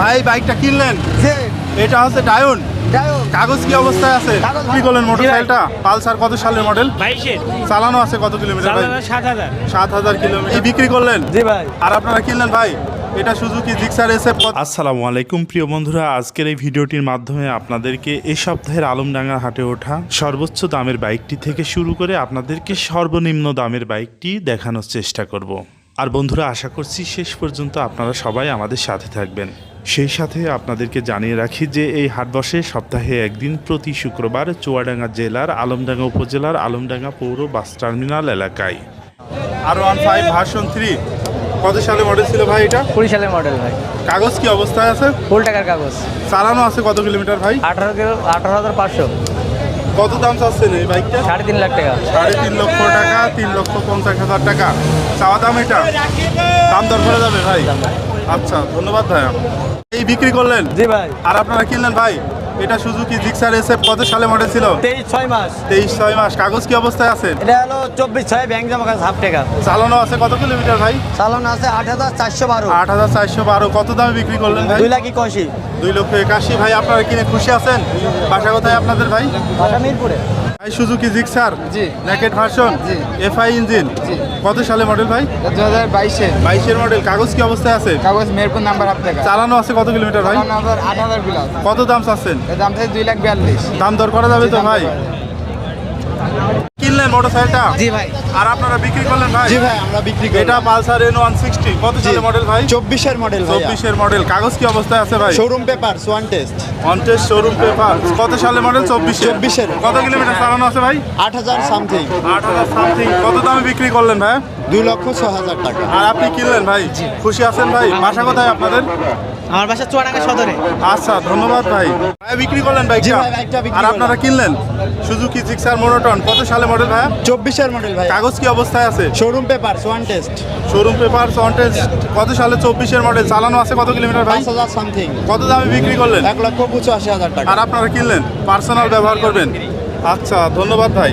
ভাই বাইকটা কিনলেন? এটা হচ্ছে ডায়ন। ডায়ন। কাগজ কি অবস্থায় আছে? কি করলেন মোটরসাইকেলটা? পালসার কত সালের মডেল চালানো আছে কত কিলোমিটার ভাই? সাত হাজার। সাত হাজার কিলোমিটার এই বিক্রি করলেন? জি ভাই। আর আপনারা কিনলেন ভাই? এটা সুজুকি জিক্সার এসএফ আসসালামু আলাইকুম প্রিয় বন্ধুরা। আজকের এই ভিডিওটির মাধ্যমে আপনাদেরকে এ সপ্তাহের আলমডাঙ্গা হাটে ওঠা সর্বোচ্চ দামের বাইকটি থেকে শুরু করে আপনাদেরকে সর্বনিম্ন দামের বাইকটি দেখানোর চেষ্টা করব। আর বন্ধুরা আশা করছি শেষ পর্যন্ত আপনারা সবাই আমাদের সাথে থাকবেন। সেই সাথে আপনাদেরকে জানিয়ে রাখি যে এই হাট বসে সপ্তাহে একদিন প্রতি শুক্রবার চুয়াডাঙ্গা জেলার আলমডাঙ্গা উপজেলার আলমডাঙ্গা পৌর বাস টার্মিনাল এলাকায়। R one five version three কত সালে মডেল ছিল ভাই এটা? কুড়ি সালের মডেল ভাই। কাগজ কি অবস্থায় আছে? ফুল টাকার কাগজ। চালানো আছে কত কিলোমিটার ভাই? আঠারো কিলো আঠারো হাজার পাঁচশো। কত দাম চাচ্ছেন এই বাইকটা? সাড়ে তিন লাখ টাকা। সাড়ে তিন লক্ষ টাকা তিন লক্ষ পঞ্চাশ হাজার টাকা। চাওয়া দাম এটা? দাম দর করে যাবে ভাই? আচ্ছা ধন্যবাদ ভাই এই বিক্রি করলেন? জি ভাই। আর আপনারা কিনলেন ভাই? এটা সুজুকি জিক্সার এসএফ কত সালে মডেল ছিল? তেইশ ছয় মাস। তেইশ ছয় মাস। কাগজ কি অবস্থায় আছে? এটা হলো চব্বিশ ছয় ব্যাংক জমা কাছে হাফ টাকা। চালানো আছে কত কিলোমিটার ভাই? চালানো আছে আট হাজার চারশো বারো। আট হাজার চারশো বারো। কত দামে বিক্রি করলেন ভাই? দুই লাখ একাশি। দুই লক্ষ একাশি। ভাই আপনারা কিনে খুশি আছেন? বাসা কোথায় আপনাদের ভাই? বাসা মিরপুরে। ভাই সুজুকি জিক্সার জি। ন্যাকেট ভার্সন জি। এফআই ইঞ্জিন জি। কত সালে মডেল ভাই? দু হাজার বাইশে। বাইশের মডেল কাগজ কি অবস্থায় আছে? কাগজ মেরপুর নাম্বার হাফ টাকা। চালানো আছে কত কিলোমিটার ভাই? আট হাজার আট কত দাম চাচ্ছেন? দাম চাই দুই লাখ বিয়াল্লিশ। দাম দর করা যাবে তো ভাই? কিনলেন মোটরসাইকেলটা জি ভাই। আর আপনারা বিক্রি করলেন ভাই? জি ভাই আমরা বিক্রি করি এটা পালসার এন ওয়ান সিক্সটি কত সালে মডেল ভাই? চব্বিশের মডেল চব্বিশের মডেল কাগজ কি অবস্থায় আছে ভাই? Showroom paper one test showroom paper কত সালে মডেল চব্বিশে 24 কত কিলোমিটার চালানো আছে ভাই? আট হাজার সামথিং আট হাজার সামথিং কত দামে বিক্রি করলেন ভাই? দুই লক্ষ ছ হাজার টাকা। আর আপনি কিনলেন ভাই? খুশি আছেন ভাই? বাসা কোথায় আপনাদের? আমার বাসা চুয়াডাঙ্গা সদরে। আচ্ছা ধন্যবাদ ভাই। ভাই বিক্রি করলেন জি বাইকটা ভাই, বাইকটা বিক্রি আর আপনারা কিনলেন? সুজুকি জিক্সার মোনোটন কত সালে মডেল ভাই চব্বিশের মডেল ভাই কাগজ কি অবস্থায় আছে? Showroom paper one test showroom paper on test কত সালে চব্বিশের মডেল চালানো আছে কত কিলোমিটার ভাই? পাঁচ হাজার সামথিং কত দামে বিক্রি করলেন? এক লক্ষ পঁচাশি হাজার টাকা। আর আপনারা কিনলেন? পার্সোনাল ব্যবহার করবেন। আচ্ছা ধন্যবাদ ভাই।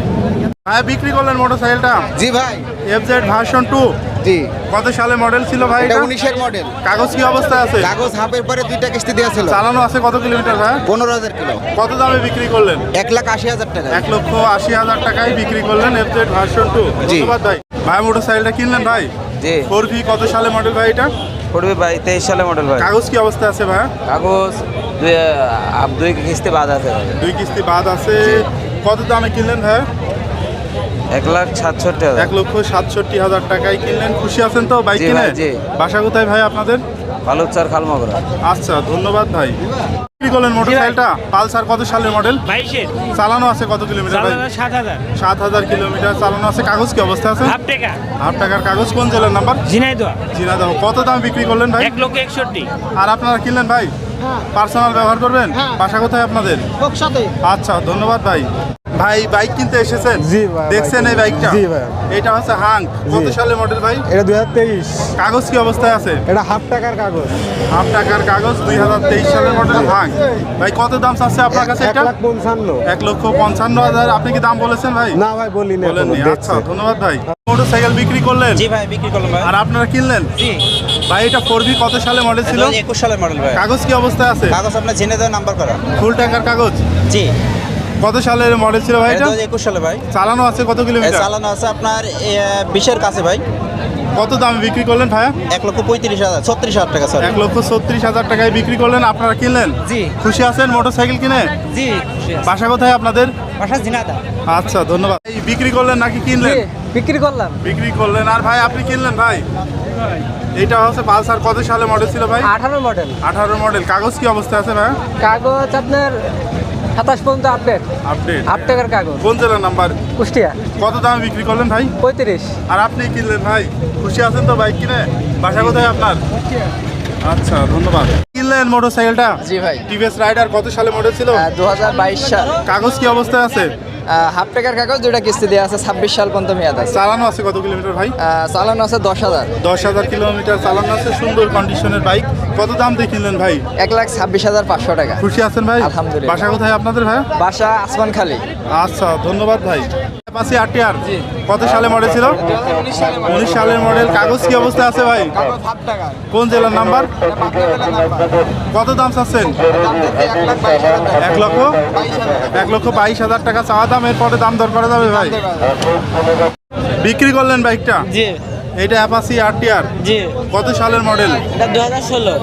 ভাই বিক্রি করলেন মোটরসাইকেলটা জি ভাই। এফজেড ভার্সন টু জি। কত সালে মডেল ছিল ভাই এটা এটা? উনিশের মডেল কাগজ কি অবস্থায় আছে? কাগজ হাফের পরে দুইটা কিস্তি দেওয়া ছিল। চালানো আছে কত কিলোমিটার ভাই? পনেরো হাজার কিলো। কত দামে বিক্রি করলেন? এক লাখ আশি হাজার টাকা। এক লক্ষ আশি হাজার টাকায় বিক্রি করলেন এফজেড ভার্সন টু ধন্যবাদ ভাই। ভাই মোটরসাইকেলটা কিনলেন ভাই? জি। ফোর ভি কত সালে মডেল ভাই এটা? পড়বে ভাই তেইশ সালে মডেল ভাই। কাগজ কি অবস্থায় আছে ভাই? কাগজ দুই আপ দুই কিস্তি বাদ আছে। দুই কিস্তি বাদ আছে। কত দামে কিনলেন ভাই? এক লাখ সাতষট্টি হাজার। এক লক্ষ সাতষট্টি হাজার টাকায় কিনলেন। খুশি আছেন তো বাইক কিনে। বাসা কোথায় ভাই আপনাদের? বালুচার খালমগরা। আচ্ছা ধন্যবাদ ভাই। কি করলেন মোটরসাইকেলটা? পালসার কত সালের মডেল? চালানো আছে কত কিলোমিটার সাত হাজার। সাত হাজার কিলোমিটার চালানো আছে। কাগজ কি অবস্থা আছে? হাফ টাকা। হাফ টাকার কাগজ কোন জেলার নাম্বার? ঝিনাইদহ। কত দাম বিক্রি করলেন ভাই? এক লক্ষ একষট্টি। আর আপনারা কিনলেন ভাই? পার্সোনাল ব্যবহার করবেন? বাসা কোথায় আপনাদের? আচ্ছা ধন্যবাদ ভাই। ভাই বাইক কিনতে এসেছেন? জি ভাই, দেখছেন এই বাইকটা জি ভাই। এটা হচ্ছে হাং কত সালে মডেল ভাই? এটা দুই হাজার তেইশ। কাগজ কি অবস্থায় আছে? এটা হাফ টাকার কাগজ। হাফ টাকার কাগজ দুই হাজার তেইশ সালের মডেল হাং ভাই কত দাম চাচ্ছে আপনার কাছে এক এটা? লাখ পঞ্চান্ন। এক লক্ষ পঞ্চান্ন হাজার। আপনি কি দাম বলেছেন ভাই? না ভাই বলি না বলেননি। আচ্ছা ধন্যবাদ ভাই। মোটরসাইকেল বিক্রি করলেন? জি ভাই বিক্রি করলাম ভাই। আর আপনারা কিনলেন? জি। ভাই এটা ফোর ভি কত সালে মডেল ছিল? একুশ সালের মডেল ভাই। কাগজ কি অবস্থায় আছে? কাগজ আপনার ঝিনাইদহ নাম্বার করা। ফুল টাকার কাগজ? জি। কত সালের মডেল ছিল ভাই এটা একুশ সালে ভাই। চালানো আছে কত কিলোমিটার? চালানো আছে আপনার বিশের কাছে ভাই। কত দামে বিক্রি করলেন ভাইয়া? এক লক্ষ পঁয়ত্রিশ হাজার ছত্রিশ হাজার টাকা স্যার এক লক্ষ ছত্রিশ হাজার টাকায় বিক্রি করলেন আপনারা কিনলেন? জি। খুশি আছেন মোটরসাইকেল কিনে? জি বাসা কোথায় আপনাদের? বাসা জিনাদা। আচ্ছা ধন্যবাদ। এই বিক্রি করলেন নাকি কিনলেন? বিক্রি করলাম। বিক্রি করলেন। আর ভাই আপনি কিনলেন ভাই? এইটা হচ্ছে পালসার কত সালে মডেল ছিল ভাই? আঠারো মডেল আঠারো মডেল কাগজ কি অবস্থা আছে ভাই কাগজ আপনার সাতাশ পর্যন্ত আপডেট আপডেট টাকার কাগজ। কোন জেলার নাম্বার? কুষ্টিয়া। কত দামে বিক্রি করলেন ভাই? পঁয়ত্রিশ। আর আপনি কিনলেন ভাই? খুশি আছেন তো বাইক কিনে? বাসা কোথায় আপনার? আচ্ছা ধন্যবাদ। কিনলেন মোটরসাইকেলটা? জি ভাই। টিভিএস রাইডার কত সালে মডেল ছিল? দু হাজার বাইশ সাল। কাগজ কি অবস্থায় আছে? হাফ টাকার কাগজ দুইটা কিস্তি দেওয়া আছে ছাব্বিশ সাল পর্যন্ত মেয়াদ আছে। চালানো আছে কত কিলোমিটার ভাই? চালানো আছে দশ হাজার। দশ হাজার কিলোমিটার চালানো আছে সুন্দর কন্ডিশনের বাইক কত দাম দিয়ে কিনলেন ভাই? এক লাখ ছাব্বিশ হাজার পাঁচশো টাকা। খুশি আছেন ভাই? আলহামদুলিল্লাহ। বাসা কোথায় আপনাদের ভাই? বাসা আসমান খালি আচ্ছা ধন্যবাদ ভাই। পাশে আটিয়ার কত সালে মডেল ছিল? উনিশ সালের মডেল কাগজ কি অবস্থায় আছে ভাই? কোন জেলার নাম্বার? কত দাম চাচ্ছেন? এক লক্ষ? এক লক্ষ বাইশ হাজার টাকা। চাওয়া দাম এরপরে দাম দর করা যাবে ভাই। বিক্রি করলেন বাইকটা? জি। এইটা অ্যাপাসি আরটিআর জি। কত সালের মডেল এটা দু হাজার ষোলো।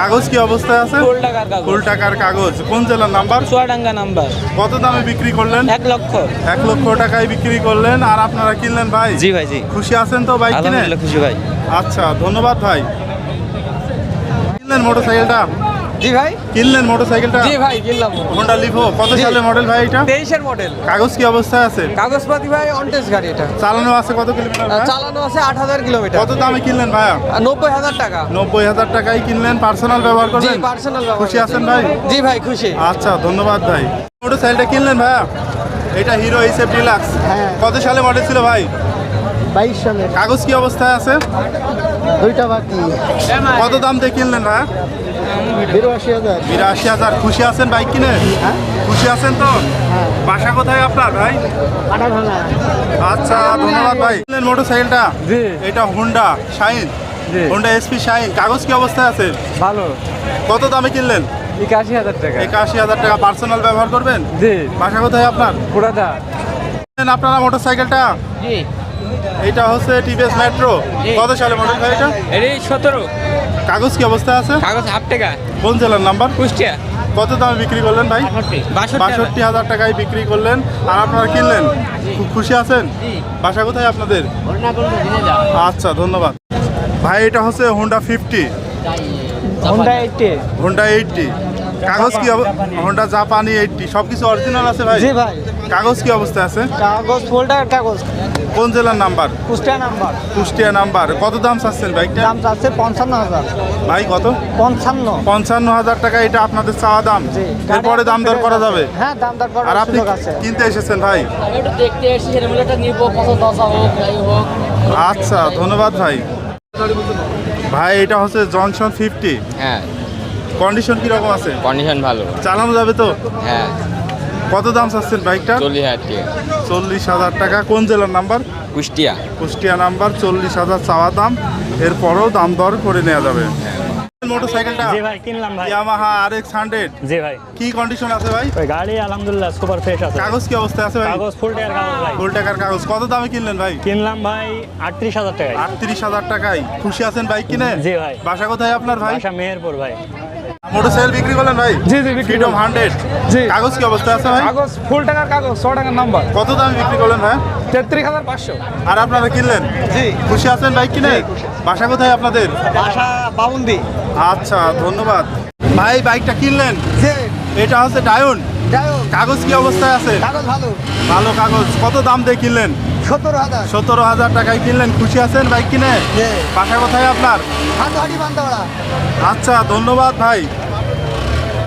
কাগজ কি অবস্থায় আছে? ফুল টাকার কাগজ। ফুল টাকার কাগজ। কোন জেলার নাম্বার চুয়াডাঙ্গা নাম্বার কত দামে বিক্রি করলেন? এক লক্ষ। এক লক্ষ টাকায় বিক্রি করলেন। আর আপনারা কিনলেন ভাই? জি ভাই জি। খুশি আছেন তো বাইক কিনে? আলহামদুলিল্লাহ খুশি ভাই। আচ্ছা ধন্যবাদ ভাই। কিনলেন মোটরসাইকেলটা জি ভাই। কিনলেন মোটরসাইকেলটা? জি ভাই কিনলাম। Honda Livo? কত সালের মডেল ভাই এটা? তেইশের মডেল কাগজ কি অবস্থায় আছে? কাগজপাতি ভাই অনটেস গাড়ি এটা। চালানো আছে কত কিলোমিটার চালানো আছে আট হাজার কিলোমিটার কত দামে কিনলেন নব্বই হাজার টাকা। নব্বই হাজার টাকায় কিনলেন পার্সোনাল ব্যবহার জি পার্সোনাল খুশি আছেন ভাই? জি ভাই খুশি। আচ্ছা ধন্যবাদ ভাই। মোটরসাইকেলটা কিনলেন ভাইয়া? এটা হিরো ডিলাক্স হ্যাঁ। কত সালে মডেল ছিল ভাই? বাইশ সালের কাগজ কি অবস্থায় আছে? দুইটা বাকি। কত দাম দিয়ে কিনলেন ভাইয়া? বিরাশি হাজার। বিরাশি হাজার। খুশি আছেন বাইক কিনে? হ্যাঁ। খুশি আছেন তো? বাসা কোথায় আপনার ভাই? আচ্ছা ধন্যবাদ ভাই। কিনলেন মোটরসাইকেলটা? এটা হোন্ডা শাইন? জি। Honda SP Shine. কাগজ কি অবস্থায় আছে? ভালো। কত দামে কিনলেন? একাশি হাজার টাকা। একাশি হাজার টাকা পার্সোনাল ব্যবহার করবেন? জি। বাসা কোথায় আপনার? কিনলেন আপনারা মোটরসাইকেলটা? জি। এটা হচ্ছে টিভিএস মেট্রো কত সালে মডেল ভাই এটা? এটি সতেরো। কাগজ কি অবস্থায় আছে? কাগজ হাফ টাকা। কোন জেলার নাম্বার? কুষ্টিয়া। কত দামে বিক্রি করলেন ভাই? বাষট্টি। হাজার। টাকায় বিক্রি করলেন। আর আপনারা কিনলেন? খুব খুশি আছেন? বাসা কোথায় আপনাদের? আচ্ছা ধন্যবাদ। ভাই এটা হচ্ছে Honda fifty Honda eighty Honda eighty কাগজ কি হোন্ডা জাপানি এইটটি সব কিছু অরিজিনাল আছে ভাই? জি ভাই। কাগজ কি অবস্থায় আছে? কাগজ ফুল টাকার কাগজ। কোন জেলার number? Kushtia number. Kushtia number. কত দাম চাচ্ছেন বাইকটা? দাম চাচ্ছে পঞ্চান্ন হাজার। ভাই কত? পঞ্চান্ন। পঞ্চান্ন হাজার টাকা এটা আপনাদের চাওয়া দাম। এরপরে দাম দর করা যাবে। হ্যাঁ দাম দর করা আর আপনি কিনতে এসেছেন ভাই? আমি একটু দেখতে এসেছি একটা নিবো পছন্দ আসা হোক যাই হোক। আচ্ছা ধন্যবাদ ভাই। ভাই এটা হচ্ছে জনসন ফিফটি হ্যাঁ। কন্ডিশন কীরকম আছে? কন্ডিশন ভালো। চালানো যাবে তো? হ্যাঁ। কত দাম চাচ্ছেন বাইকটা? চল্লিশ হাজার টাকা। চল্লিশ হাজার টাকা। কোন জেলার নাম্বার? কুষ্টিয়া। কুষ্টিয়া নাম্বার চল্লিশ হাজার চাওয়া দাম। এরপরও দাম দর করে নেওয়া যাবে। মোটরসাইকেলটা? জি ভাই কিনলাম ভাই। ইয়ামাহা আর এক্স জি ভাই। কি কন্ডিশন আছে ভাই? গাড়ি আলহামদুলিল্লাহ সুপার ফ্রেশ আছে। কাগজ কি অবস্থায় আছে ভাই? কাগজ ফুল টাকার কাগজ ভাই। ফুল টাকার কাগজ। কত দামে কিনলেন ভাই? কিনলাম ভাই আটত্রিশ হাজার টাকায়। আটত্রিশ হাজার টাকায়। খুশি আছেন বাইক কিনে? জি ভাই। বাসা কোথায় আপনার ভাই? বাসা মেহেরপুর ভাই। মোটরসাইকেল বিক্রি করলেন ভাই? জি, জি, বিক্রি ফ্রিডম হান্ড্রেড জি। কাগজ কি অবস্থায় আছে ভাই? কাগজ ফুল টাকার কাগজ ছ টাকার নাম্বার কত দামে বিক্রি করলেন ভাই? তেত্রিশ হাজার পাঁচশো। আর আপনারা কিনলেন? জি। খুশি আছেন বাইক কিনে? বাসা কোথায় আপনাদের? বাসা বাউন্দি আচ্ছা ধন্যবাদ। ভাই বাইকটা কিনলেন? জি। এটা হচ্ছে ডায়ন। কাগজ কি অবস্থায় আছে? কাগজ ভালো। ভালো কাগজ। কত দাম দিয়ে কিনলেন? সত্তর হাজার। সতেরো হাজার টাকায় কিনলেন খুশি আছেন বাইক কিনে? বাসা কোথায় আপনার? আচ্ছা ধন্যবাদ ভাই।